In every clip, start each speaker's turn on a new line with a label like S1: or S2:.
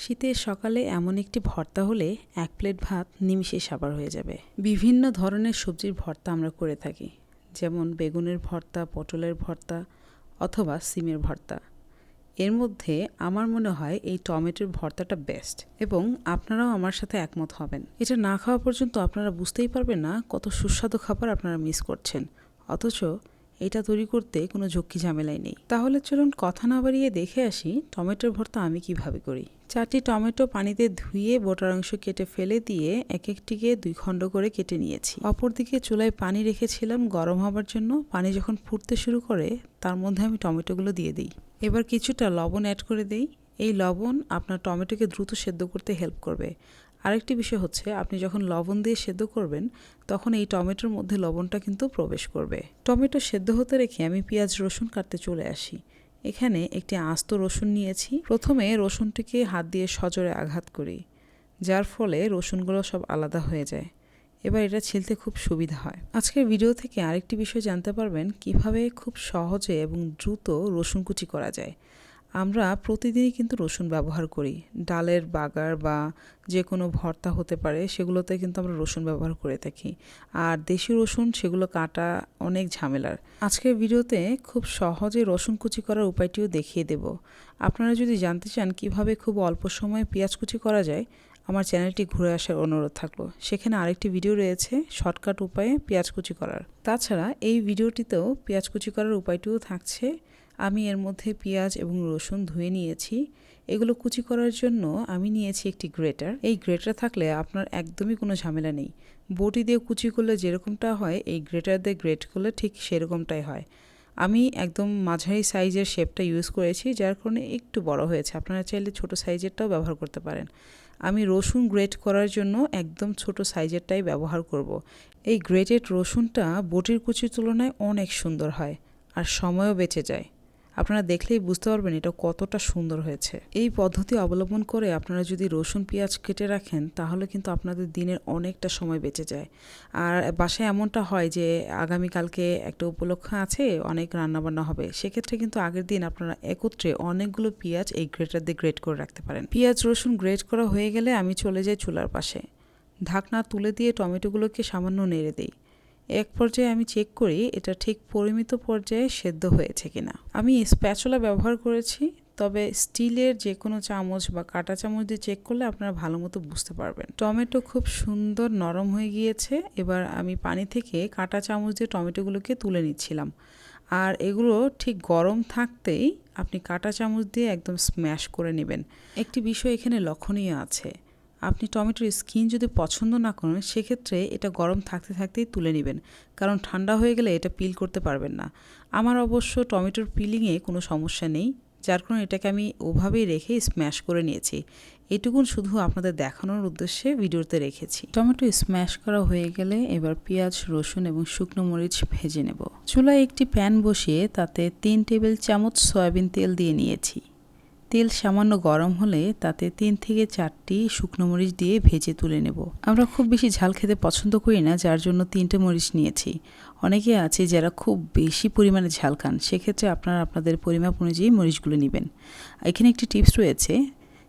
S1: শীতের সকালে এমন একটি ভর্তা হলে এক প্লেট ভাত নিমিষে সাবার হয়ে যাবে। বিভিন্ন ধরনের সবজির ভর্তা আমরা করে থাকি, যেমন বেগুনের ভর্তা, পটলের ভর্তা অথবা সিমের ভর্তা। এর মধ্যে আমার মনে হয় এই টমেটোর ভর্তাটা বেস্ট এবং আপনারাও আমার সাথে একমত হবেন। এটা না খাওয়া পর্যন্ত আপনারা বুঝতেই পারবেন না কত সুস্বাদু খাবার আপনারা মিস করছেন। অথচ এটা তৈরি করতে কোনো ঝক্কি ঝামেলাই নেই। তাহলে চলুন কথা না বাড়িয়ে দেখে আসি টমেটোর ভর্তা আমি কীভাবে করি। চারটি টমেটো পানিতে ধুয়ে বোটার অংশ কেটে ফেলে দিয়ে এক একটিকে দুই খণ্ড করে কেটে নিয়েছি। অপরদিকে চুলায় পানি রেখেছিলাম গরম হবার জন্য। পানি যখন ফুটতে শুরু করে, তার মধ্যে আমি টমেটোগুলো দিয়ে দিই। এবার কিছুটা লবণ অ্যাড করে দেই। এই লবণ আপনার টমেটোকে দ্রুত সেদ্ধ করতে হেল্প করবে। আরেকটি বিষয় হচ্ছে, আপনি যখন লবণ দিয়ে সেদ্ধ করবেন, তখন এই টমেটোর মধ্যে লবণটা কিন্তু প্রবেশ করবে। টমেটো সেদ্ধ হতে রেখে আমি পেঁয়াজ, রসুন কাটতে চলে আসি। এখানে একটি আস্ত রসুন নিয়েছি। প্রথমে রসুনটিকে হাত দিয়ে সজোরে আঘাত করি, যার ফলে রসুনগুলো সব আলাদা হয়ে যায়। এবার এটা ছিলতে খুব সুবিধা হয়। আজকের ভিডিও থেকে আরেকটি বিষয় জানতে পারবেন, কীভাবে খুব সহজে এবং দ্রুত রসুন কুচি করা যায়। আমরা প্রতিদিনই কিন্তু রসুন ব্যবহার করি। ডালের বাগার বা যে কোনো ভর্তা হতে পারে, সেগুলোতে কিন্তু আমরা রসুন ব্যবহার করে থাকি। আর দেশি রসুন, সেগুলো কাটা অনেক ঝামেলার। আজকের ভিডিওতে খুব সহজে রসুন কুচি করার উপায়টিও দেখিয়ে দেব। আপনারা যদি জানতে চান কীভাবে খুব অল্প সময়ে পেঁয়াজ কুচি করা যায়, আমার চ্যানেলটি ঘুরে আসার অনুরোধ থাকল। সেখানে আরেকটি ভিডিও রয়েছে, শর্টকাট উপায়ে পেঁয়াজ কুচি করার। তাছাড়া এই ভিডিওটিতেও পেঁয়াজ কুচি করার উপায়টিও থাকছে। আমি এর মধ্যে পেঁয়াজ এবং রসুন ধুয়ে নিয়েছি। এগুলো কুচি করার জন্য আমি নিয়েছি একটি গ্রেটার। এই গ্রেটার থাকলে আপনার একদমই কোনো ঝামেলা নেই। বটি দিয়ে কুচি করলে যেরকমটা হয়, এই গ্রেটার দিয়ে গ্রেট করলে ঠিক সেরকমটাই হয়। আমি একদম মাঝারি সাইজের শেপটা ইউজ করেছি, যার কারণে একটু বড় হয়েছে। আপনারা চাইলে ছোট সাইজেরটাও ব্যবহার করতে পারেন। আমি রসুন গ্রেট করার জন্য একদম ছোট সাইজেরটাই ব্যবহার করব। এই গ্রেটেড রসুনটা বটির কুচির তুলনায় অনেক সুন্দর হয়, আর সময়ও বেঁচে যায়। আপনারা দেখলেই বুঝতে পারবেন এটা কতটা সুন্দর হয়েছে। এই পদ্ধতি অবলম্বন করে আপনারা যদি রসুন, পেঁয়াজ কেটে রাখেন, তাহলে কিন্তু আপনাদের দিনের অনেকটা সময় বেঁচে যায়। আর বাসায় এমনটা হয় যে, আগামীকালকে একটা উপলক্ষ আছে, অনেক রান্নাবান্না হবে। সেক্ষেত্রে কিন্তু আগের দিন আপনারা একত্রে অনেকগুলো পেঁয়াজ এই গ্রেটার দিয়ে গ্রেট করে রাখতে পারেন। পেঁয়াজ, রসুন গ্রেট করা হয়ে গেলে আমি চলে যাই চুলার পাশে। ঢাকনা তুলে দিয়ে টমেটোগুলোকে সামান্য নেড়ে দিই। এক পর্যায়ে আমি চেক করি এটা ঠিক পরিমিত পর্যায়ে সেদ্ধ হয়েছে কিনা। আমি স্প্যাচুলা ব্যবহার করেছি, তবে স্টিলের যে কোনো চামচ বা কাটা চামচ দিয়ে চেক করলে আপনারা ভালো মতো বুঝতে পারবেন। টমেটো খুব সুন্দর নরম হয়ে গিয়েছে, এবার আমি পানি থেকে কাটা চামচ দিয়ে টমেটোগুলোকে তুলে নিচ্ছিলাম। আর এগুলো ঠিক গরম থাকতেই আপনি কাটা চামচ দিয়ে একদম স্ম্যাশ করে নেবেন। একটি বিষয় এখানে লক্ষণীয় আছে। আপনি টমেটোর স্কিন যদি পছন্দ না করেন, সেক্ষেত্রে এটা গরম থাকতে থাকতেই তুলে নেবেন। কারণ ঠান্ডা হয়ে গেলে এটা পিল করতে পারবেন না। আমার অবশ্য টমেটোর পিলিংয়ে কোনো সমস্যা নেই, যার কারণে এটাকে আমি ওভাবেই রেখে স্ম্যাশ করে নিয়েছি। এটুকুন শুধু আপনাদের দেখানোর উদ্দেশ্যে ভিডিওতে রেখেছি। টমেটো স্ম্যাশ করা হয়ে গেলে এবার পেঁয়াজ, রসুন এবং শুকনো মরিচ ভেজে নেব। চুলায় একটি প্যান বসিয়ে তাতে তিন টেবিল চামচ সয়াবিন তেল দিয়ে নিয়েছি। তেল সামান্য গরম হলে তাতে তিন থেকে চারটি শুকনো মরিচ দিয়ে ভেজে তুলে নেব। আমরা খুব বেশি ঝাল খেতে পছন্দ করি না, যার জন্য তিনটে মরিচ নিয়েছি। অনেকে আছে যারা খুব বেশি পরিমাণে ঝাল খান, সেক্ষেত্রে আপনারা আপনাদের পরিমাপ অনুযায়ী মরিচগুলো নেবেন। এখানে একটি টিপস রয়েছে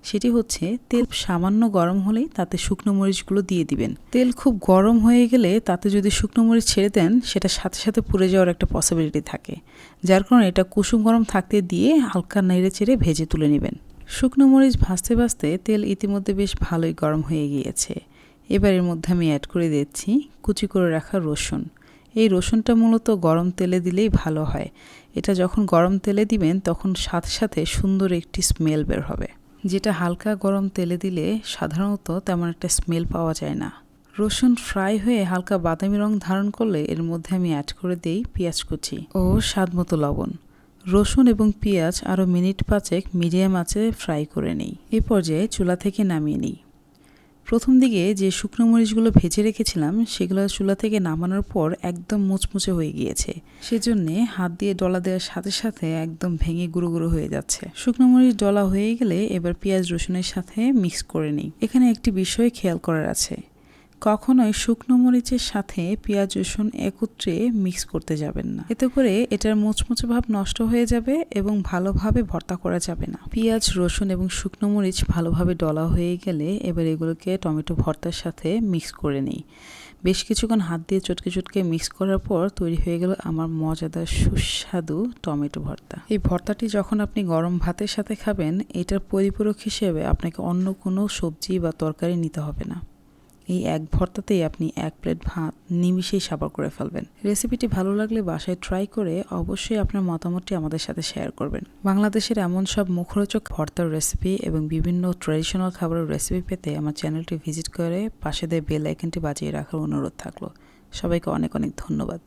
S1: সেটি হচ্ছে, তেল সামান্য গরম হলেই তাতে শুকনো মরিচগুলো দিয়ে দিবেন। তেল খুব গরম হয়ে গেলে তাতে যদি শুকনো মরিচ ছেড়ে দেন সেটা সাথে সাথে পুড়ে যাওয়ার একটা পসিবিলিটি থাকে। যার কারণে এটা কুসুম গরম থাকতে দিয়ে হালকা নেড়ে চেড়ে ভেজে তুলে নেবেন। শুকনো মরিচ ভাজতে ভাজতে তেল ইতিমধ্যে বেশ ভালোই গরম হয়ে গিয়েছে। এবার এর মধ্যে আমি অ্যাড করে দিচ্ছি কুচি করে রাখা রসুন। এই রসুনটা মূলত গরম তেলে দিলেই ভালো হয়। এটা যখন গরম তেলে দিবেন, তখন সাথে সাথে সুন্দর একটি স্মেল বের হবে। যেটা হালকা গরম তেলে দিলে সাধারণত তেমন একটা স্মেল পাওয়া যায় না। রসুন ফ্রাই হয়ে হালকা বাদামি রং ধারণ করলে এর মধ্যে আমি অ্যাড করে দিই পেঁয়াজ কুচি ও স্বাদ মতো লবণ। রসুন এবং পেঁয়াজ আরও মিনিট পাঁচেক মিডিয়াম আঁচে ফ্রাই করে নিই। এ পর্যায়ে চুলা থেকে নামিয়ে নিই। প্রথম দিকে যে শুকনো মরিচগুলো ভেজে রেখেছিলাম, সেগুলো চুলা থেকে নামানোর পর একদম মুচমুচে হয়ে গিয়েছে। সেজন্যে হাত দিয়ে ডলা দেওয়ার সাথে সাথে একদম ভেঙে গুঁড়ো গুঁড়ো হয়ে যাচ্ছে। শুকনো মরিচ ডলা হয়ে গেলে এবার পেঁয়াজ রসুনের সাথে মিক্স করে নিই। এখানে একটি বিষয় খেয়াল করার আছে। কখনোই শুকনো মরিচের সাথে পেঁয়াজ, রসুন একত্রে মিক্স করতে যাবেন না। এতে করে এটার মুচমুচে ভাব নষ্ট হয়ে যাবে এবং ভালোভাবে ভর্তা করা যাবে না। পেঁয়াজ, রসুন এবং শুকনো মরিচ ভালোভাবে ডলা হয়ে গেলে এবার এগুলোকে টমেটো ভর্তার সাথে মিক্স করে নিই। বেশ কিছুক্ষণ হাত দিয়ে চটকে চটকে মিক্স করার পর তৈরি হয়ে গেল আমার মজাদার সুস্বাদু টমেটো ভর্তা। এই ভর্তাটি যখন আপনি গরম ভাতের সাথে খাবেন, এটার পরিপূরক হিসেবে আপনাকে অন্য কোনো সবজি বা তরকারি নিতে হবে না। এই এক ভর্তাতেই আপনি এক প্লেট ভাত নিমিশেই সাবার করে ফেলবেন। রেসিপিটি ভালো লাগলে বাসায় ট্রাই করে অবশ্যই আপনার মতামতটি আমাদের সাথে শেয়ার করবেন। বাংলাদেশের এমন সব মুখরোচক ভর্তার রেসিপি এবং বিভিন্ন ট্রেডিশনাল খাবারের রেসিপি পেতে আমার চ্যানেলটি ভিজিট করে পাশে দিয়ে বেল আইকনটি বাজিয়ে রাখার অনুরোধ থাকল। সবাইকে অনেক অনেক ধন্যবাদ।